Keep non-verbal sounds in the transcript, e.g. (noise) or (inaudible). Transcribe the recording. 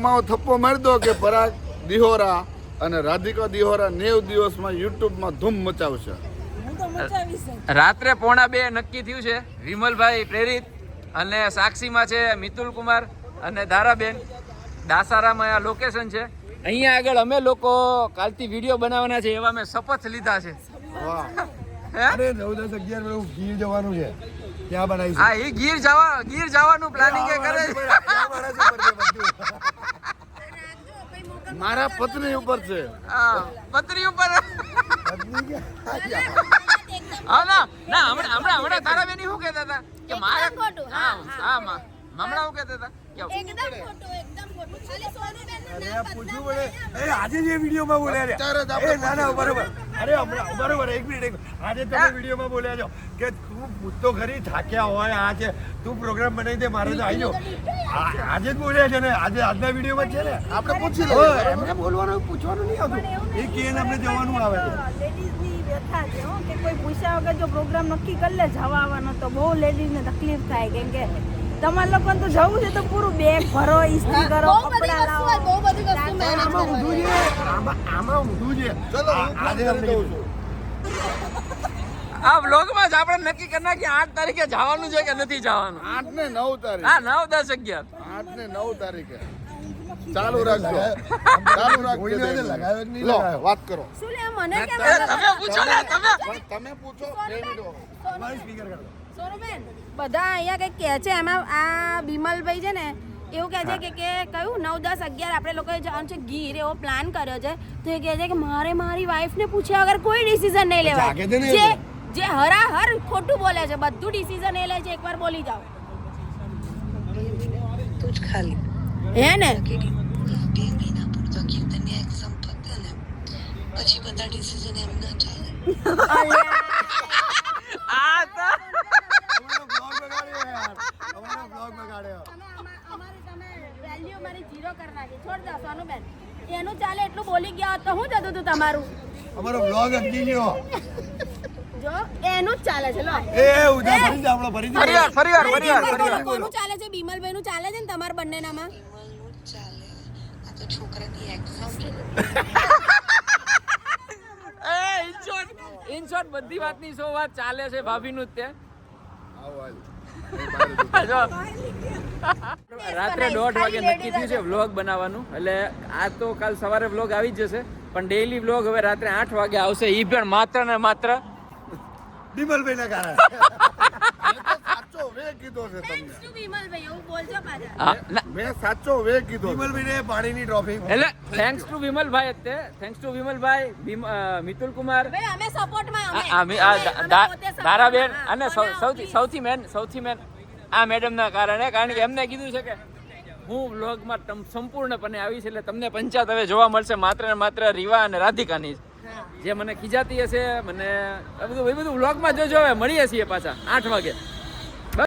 માં થપ્પો મારી દો કે પરાગ દિહોરા અને રાધિકા દિહોરા નેવ દિવસમાં યુટ્યુબમાં ધૂમ મચાવશે. હું તો મચાવીશ જ. રાત્રે પોણા બે નક્કી થયું છે. વિમલભાઈ પ્રેરિત અને સાક્ષીમાં છે મિતુલ કુમાર અને ધારાબેન. દાસારામાં આ લોકેશન છે. અહીંયા આગળ અમે લોકો કાલથી વીડિયો બનાવવાના છે એવા મેં શપથ લીધા છે. વાહ. અરે નવ દસ અગિયાર વાળું ગીર જવાનું છે. ત્યાં હા એ ગીર જવા ગીર જવાનું પ્લાનિંગ કરે છે. (laughs) મારા પત્ની ઉપર છે. પત્ની પત્રી ઉપર. હા ના ના હમણાં હમણાં હમણાં તારાબેન શું કહેતા હતા? કે મારા ખોટું. હા હા, હમણાં શું કહેતા હતા? આજે જે વિડીયોમાં બોલ્યા છે અત્યારે જ આપણે ના ના બરોબર. અરે હમણાં બરોબર એક મિનિટ એક આજે તમે વિડીયોમાં બોલ્યા છો કે તું પૂછતો ખરી થાક્યા હોય આ છે. તું પ્રોગ્રામ બનાવી દે મારે તો આવી. આજે જ બોલ્યા છે ને આજે આજના વિડીયોમાં છે ને? આપણે પૂછી લો એમને બોલવાનું પૂછવાનું નહીં આવતું. એ કે આપણે જવાનું આવે છે. લેડીઝની વ્યથા છે હો કે કોઈ પૂછ્યા વગર જો પ્રોગ્રામ નક્કી કરી લે જવા આવવાનો તો બહુ લેડીઝને તકલીફ થાય કેમ કે તમારે લોકોને તો જવું છે તો પૂરું બેગ ભરો ઇસ્ત્રી કરો કપડાં લાવો. બહુ બધી વસ્તુ ઊંધું કરવાની. આમાં આમાં ઊંધું છે. ચલો આજે છું આ વ્લોગમાં (laughs) જ આપણે નક્કી કરના કે આઠ તારીખે જવાનું છે કે નથી જવાનું? આઠ ને નવ તારીખ. હા નવ દસ અગિયાર. આઠ ને નવ તારીખે. ચાલુ રાખજો. ચાલુ રાખજો લગાવ્યો કે નહીં લો વાત કરો. શું લે મને તમે પૂછો ને તમે તમે પૂછો. બે મિનિટ વાળો. મારી સ્પીકર કરો સોનુબેન બધા અહીંયા કંઈક કહે છે એમાં આ બિમલભાઈ છે ને એવું કહે છે કે કે કયું? નવ દસ અગિયાર. આપણે લોકોએ જવાનું છે ગીર એવો પ્લાન કર્યો છે. તો એ કહે છે કે મારે મારી વાઈફને પૂછ્યા વગર કોઈ ડિસિઝન નહીં લેવાય. જે જે હરાહર ખોટું બોલે છે બધું ડિસિઝન એ લે છે એકવાર બોલી જાઓ. તું જ ખાલી. હે ને? બે મહિના પૂરતો કીર્તનની એક્ઝામ પતે ને પછી બધા ડિસિઝન એમ ના ચાલે આ તો અમારો બ્લોગ બગાડ્યો યાર અમારો બ્લોગ બગાડ્યો તમે અમા- અમારી તમે વેલ્યુ મારી જીરો છોડ દો સોનુબેન એનું ચાલે એટલું બોલી ગયા હોત તો શું જતું હતું તમારું? અમારો બ્લોગ અટકી ગયો. જો એનું જ ચાલે છે લો. એ ઉધા ફરી જા આપણો ફરી ફરી વાર ફરી વાર ફરી વાર ફરી વાર કોનું ચાલે છે? બિમલભાઈ નું ચાલે છે ને તમારા બંનેનામાં? વિમલનું ચાલે આ તો છોકરાની એક્ઝામ એ ઇન શોર્ટ બધી વાતની સો વાત ચાલે છે ભાભીનું જ તે? આવો. રાત્રે દોઢ વાગે નક્કી થયું છે વ્લોગ બનાવવાનું. એટલે આ તો કાલ સવારે વ્લોગ આવી જ જશે પણ ડેઈલી વ્લોગ હવે રાત્રે આઠ વાગે આવશે. એ પણ માત્ર ને માત્ર બિમલભાઈ ના કારણે. મેં સાચો વે કીધો છે તમને. એવું બોલજો પાછા. મેં સાચો વે કીધો છે. પાણીની ટ્રોફી એટલે થેન્ક્સ ટુ વિમલભાઈ તે થેન્ક્સ ટુ વિમલભાઈ મિતુલ કુમાર. ભાઈ અમે સપોર્ટમાં ધારાબેન અને સૌથી સૌથી મેન સૌથી મેન આ મેડમના કારણે, કારણ કે એમને કીધું છે કે હું વ્લોગમાં સંપૂર્ણપણે આવી છે એટલે તમને પંચાયત હવે જોવા મળશે માત્ર ને માત્ર રીવા અને રાધિકાની જે. મને ખીજાતી હશે, મને બધું, એ બધું વ્લોગમાં જોજો હવે, મળીએ છીએ પાછા આઠ વાગે.